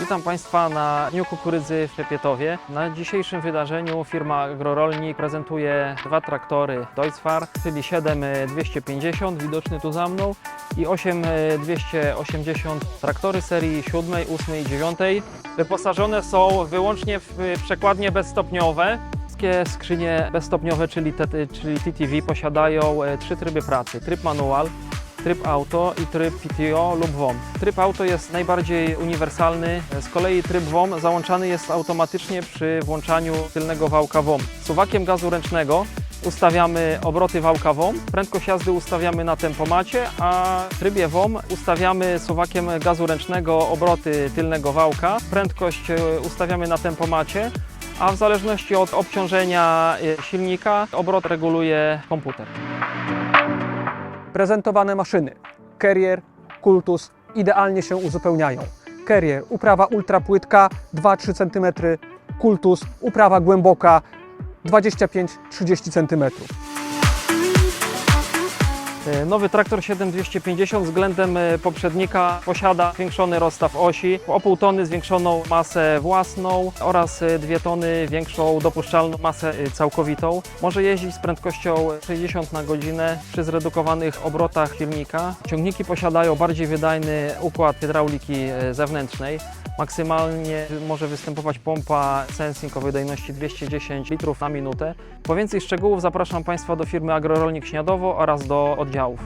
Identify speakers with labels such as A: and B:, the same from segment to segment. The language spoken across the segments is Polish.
A: Witam Państwa na Dniu Kukurydzy w Pepietowie. Na dzisiejszym wydarzeniu firma Agrorolnik prezentuje dwa traktory Deutzfahr, czyli 7250 widoczny tu za mną i 8280 traktory serii 7, 8 i 9. Wyposażone są wyłącznie w przekładnie bezstopniowe. Wszystkie skrzynie bezstopniowe, czyli, czyli TTV, posiadają e, trzy tryby pracy. Tryb manual, tryb auto i tryb PTO lub WOM. Tryb auto jest najbardziej uniwersalny, z kolei tryb WOM załączany jest automatycznie przy włączaniu tylnego wałka WOM. Suwakiem gazu ręcznego ustawiamy obroty wałka WOM, prędkość jazdy ustawiamy na tempomacie, a w trybie WOM ustawiamy suwakiem gazu ręcznego obroty tylnego wałka, prędkość e, ustawiamy na tempomacie, a w zależności od obciążenia e, silnika obrot reguluje komputer.
B: Prezentowane maszyny Carrier, Cultus idealnie się uzupełniają. Carrier uprawa ultra płytka 2-3 cm, Cultus uprawa głęboka 25-30 cm.
A: E, Nowy traktor 7250 względem e, poprzednika posiada zwiększony rozstaw osi, o pół tony zwiększoną masę własną oraz 2 tony większą dopuszczalną masę e, całkowitą. Może jeździć z prędkością 60 na godzinę przy zredukowanych obrotach silnika. Ciągniki posiadają bardziej wydajny układ hydrauliki e, zewnętrznej. Maksymalnie może występować pompa sensing o wydajności 210 litrów na minutę. Po więcej szczegółów zapraszam Państwa do firmy Agrorolnik Śniadowo oraz do oddziałów.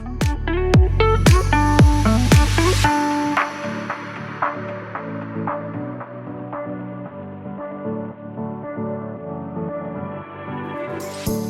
A: Thank you